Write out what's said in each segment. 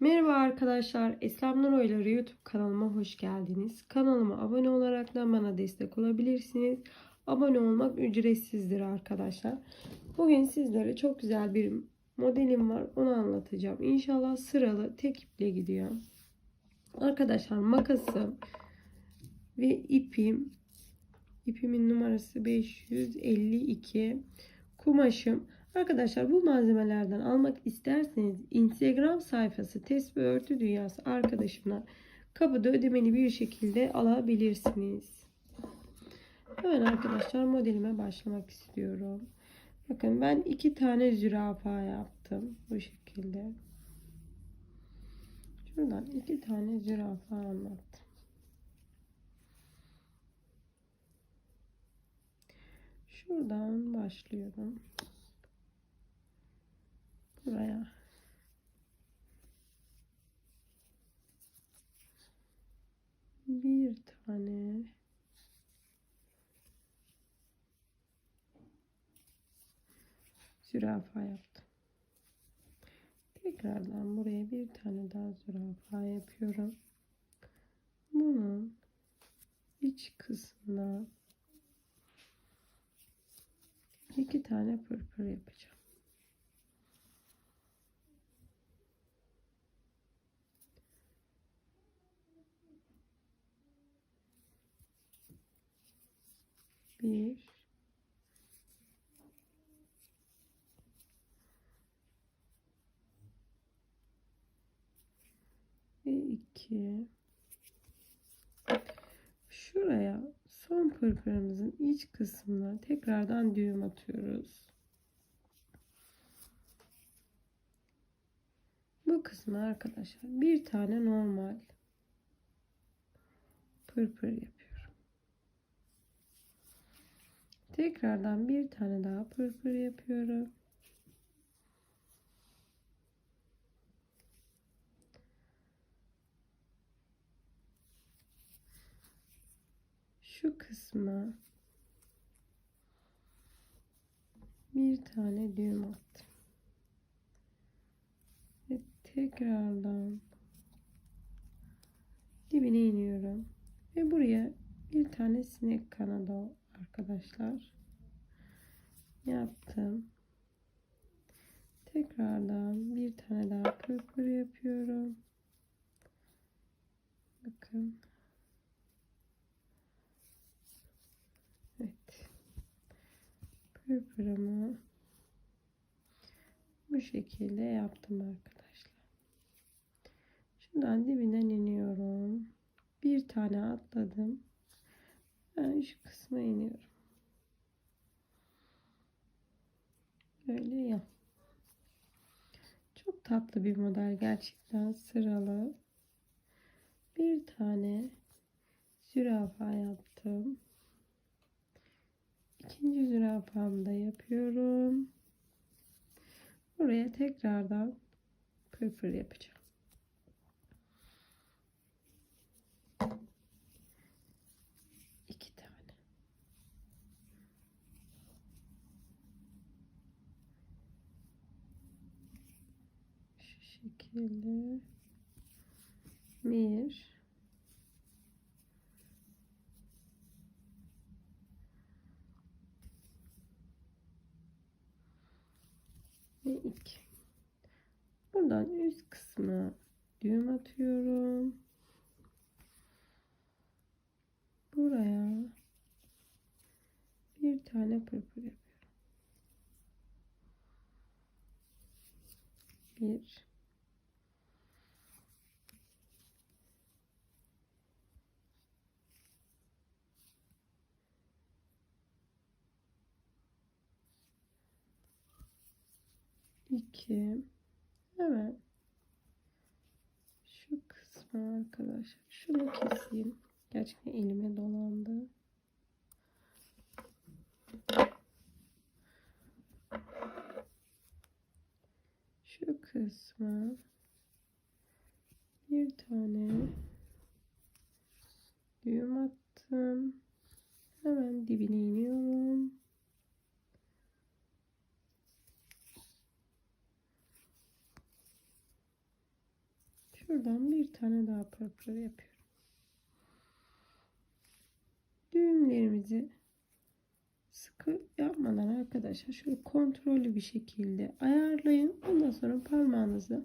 Merhaba arkadaşlar, Eslem Nur Oyları YouTube kanalıma hoş geldiniz. Kanalıma abone olarak da bana destek olabilirsiniz. Abone olmak ücretsizdir arkadaşlar. Bugün sizlere çok güzel bir modelim var, onu anlatacağım. İnşallah sıralı tek iple gidiyor. Arkadaşlar makasım ve ipim, ipimin numarası 552. Kumaşım Arkadaşlar bu malzemelerden almak isterseniz Instagram sayfası Tespih Örtü Dünyası arkadaşımla kapıda ödemeli bir şekilde alabilirsiniz. Hemen arkadaşlar modelime başlamak istiyorum. Bakın ben iki tane zürafa yaptım bu şekilde. Şuradan iki tane zürafa anlattım. Şuradan başlıyorum buraya. Bir tane zürafa yaptım. Tekrardan buraya bir tane daha zürafa yapıyorum. Bunun iç kısmına iki tane pırpır yapacağım. Bir ve iki şuraya son pırpırımızın iç kısmına tekrardan düğüm atıyoruz. Bu kısmı arkadaşlar bir tane normal pırpır yapıyoruz. Tekrardan bir tane daha pırpır yapıyorum. Şu kısma bir tane düğüm attım. Ve tekrardan dibine iniyorum. Ve buraya bir tane sinek kanadı arkadaşlar. Yaptım. Tekrardan bir tane daha pırpır yapıyorum. Bakın. Evet. Pırpırımı bu şekilde yaptım arkadaşlar. Şuradan dibinden iniyorum. Bir tane atladım ben şu kısma iniyorum. Böyle ya. Çok tatlı bir model gerçekten sıralı. Bir tane zürafa yaptım. İkinci zürafamı da yapıyorum. Buraya tekrardan pırpır yapacağım. Şekilde bir. Ve iki. Buradan üst kısmına düğüm atıyorum. Buraya bir tane pırpır yapıyorum. Bir 2 hemen şu kısmı arkadaşlar şunu keseyim. Gerçekten elime dolandı. Şu kısmı bir tane düğüm attım hemen dibine iniyorum Şuradan bir tane daha pırpır yapıyorum. Düğümlerimizi sıkı yapmadan arkadaşlar şöyle kontrollü bir şekilde ayarlayın. Ondan sonra parmağınızı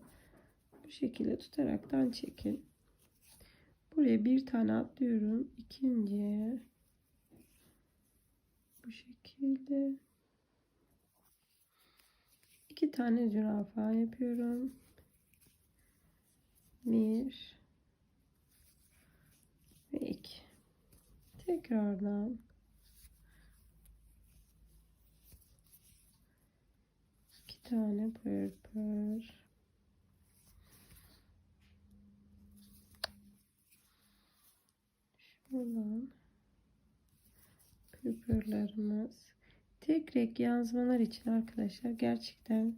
bu şekilde tutaraktan çekin. Buraya bir tane atlıyorum. İkinciye bu şekilde iki tane zürafa yapıyorum. Bir ve iki. Tekrardan iki tane pırpır. Şuradan pırpırlarımız. Tek renk yazmalar için arkadaşlar gerçekten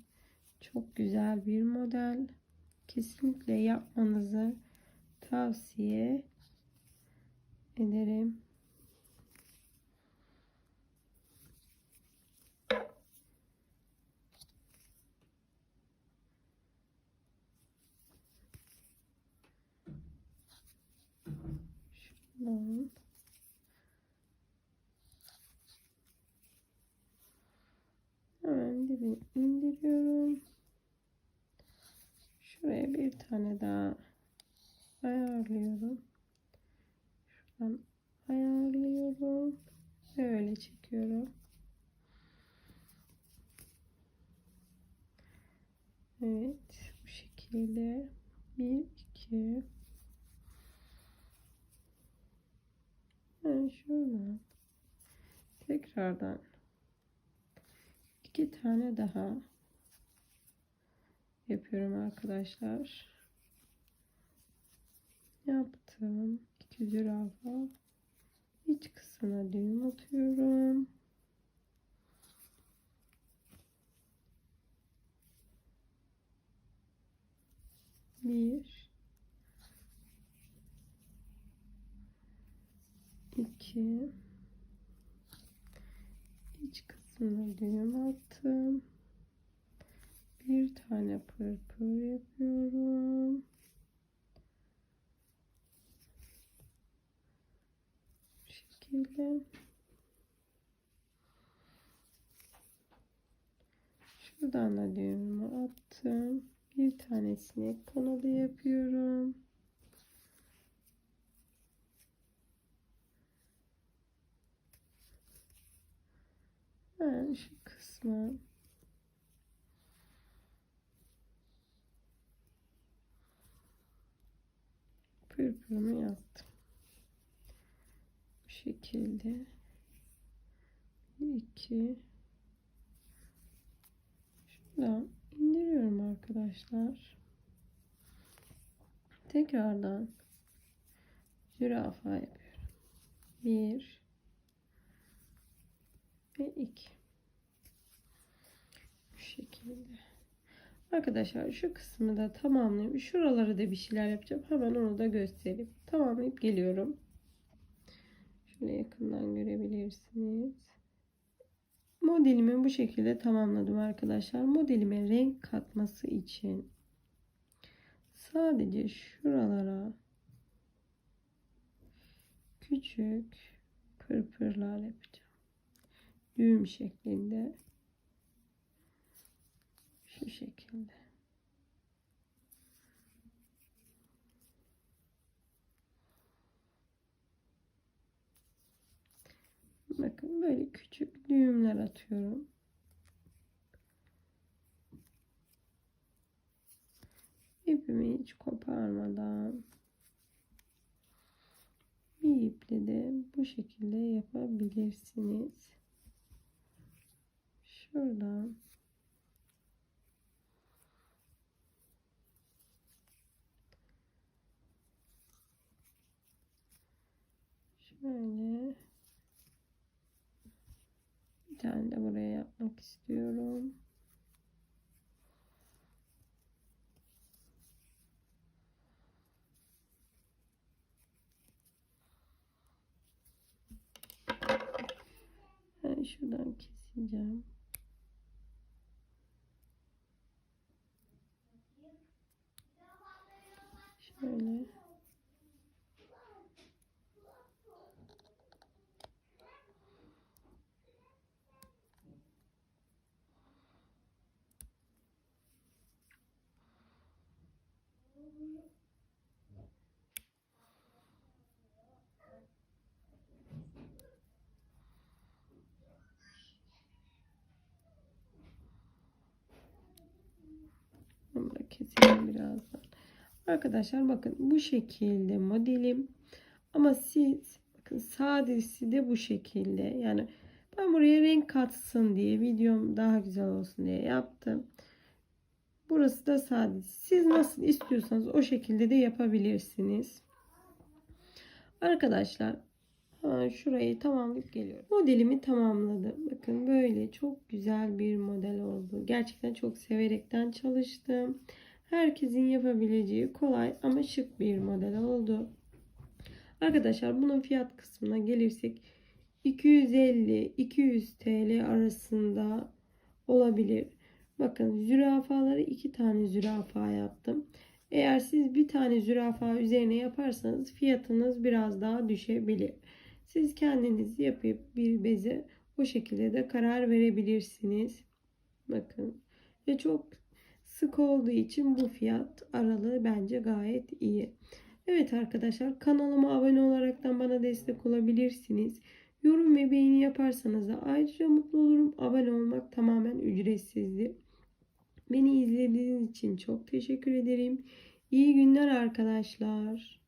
çok güzel bir model. Kesinlikle yapmanızı tavsiye ederim. Şuradan hemen dibine indiriyorum. Şuraya bir tane daha ayarlıyorum. Şuradan ayarlıyorum. Böyle çekiyorum. Evet. Bu şekilde. Bir, iki. Ben şuradan tekrardan iki tane daha yapıyorum arkadaşlar. Yaptım. İki zürafa. İç kısmına düğüm atıyorum. Bir. iki. İç kısmına düğüm attım. Bir tane pırpır yapıyorum. Bu şekilde. Şuradan da düğümümü attım. Bir tanesini kanalı yapıyorum. Ben şu kısmı pırpırımı yaptım. Şekilde. Bir, iki. Şuradan indiriyorum arkadaşlar. Tekrardan zürafa yapıyorum. Bir ve iki. Bu şekilde. Arkadaşlar şu kısmı da tamamlayayım. Şuraları da bir şeyler yapacağım. Hemen onu da göstereyim. Tamamlayıp geliyorum. Şöyle yakından görebilirsiniz. Modelimi bu şekilde tamamladım arkadaşlar. Modelime renk katması için sadece şuralara küçük pırpırlar yapacağım. Düğüm şeklinde. Şu şekilde. Bakın böyle küçük düğümler atıyorum. İpimi hiç koparmadan bir iple de bu şekilde yapabilirsiniz. Şuradan şöyle tane de buraya yapmak istiyorum. Ben şuradan keseceğim. Arkadaşlar bakın bu şekilde modelim. Ama siz bakın sadesi de bu şekilde. Yani ben buraya renk katsın diye videom daha güzel olsun diye yaptım. Burası da sadesi. Siz nasıl istiyorsanız o şekilde de yapabilirsiniz. Arkadaşlar şurayı tamamlayıp geliyorum. Modelimi tamamladım. Bakın böyle çok güzel bir model oldu. Gerçekten çok severekten çalıştım. Herkesin yapabileceği kolay ama şık bir model oldu. Arkadaşlar bunun fiyat kısmına gelirsek 250-200 TL arasında olabilir. Bakın zürafaları iki tane zürafa yaptım. Eğer siz bir tane zürafa üzerine yaparsanız fiyatınız biraz daha düşebilir. Siz kendiniz yapıp bir beze o şekilde de karar verebilirsiniz. Bakın ve çok sık olduğu için bu fiyat aralığı bence gayet iyi. Evet arkadaşlar kanalıma abone olaraktan bana destek olabilirsiniz. Yorum ve beğeni yaparsanız da ayrıca mutlu olurum. Abone olmak tamamen ücretsizdir. Beni izlediğiniz için çok teşekkür ederim. İyi günler arkadaşlar.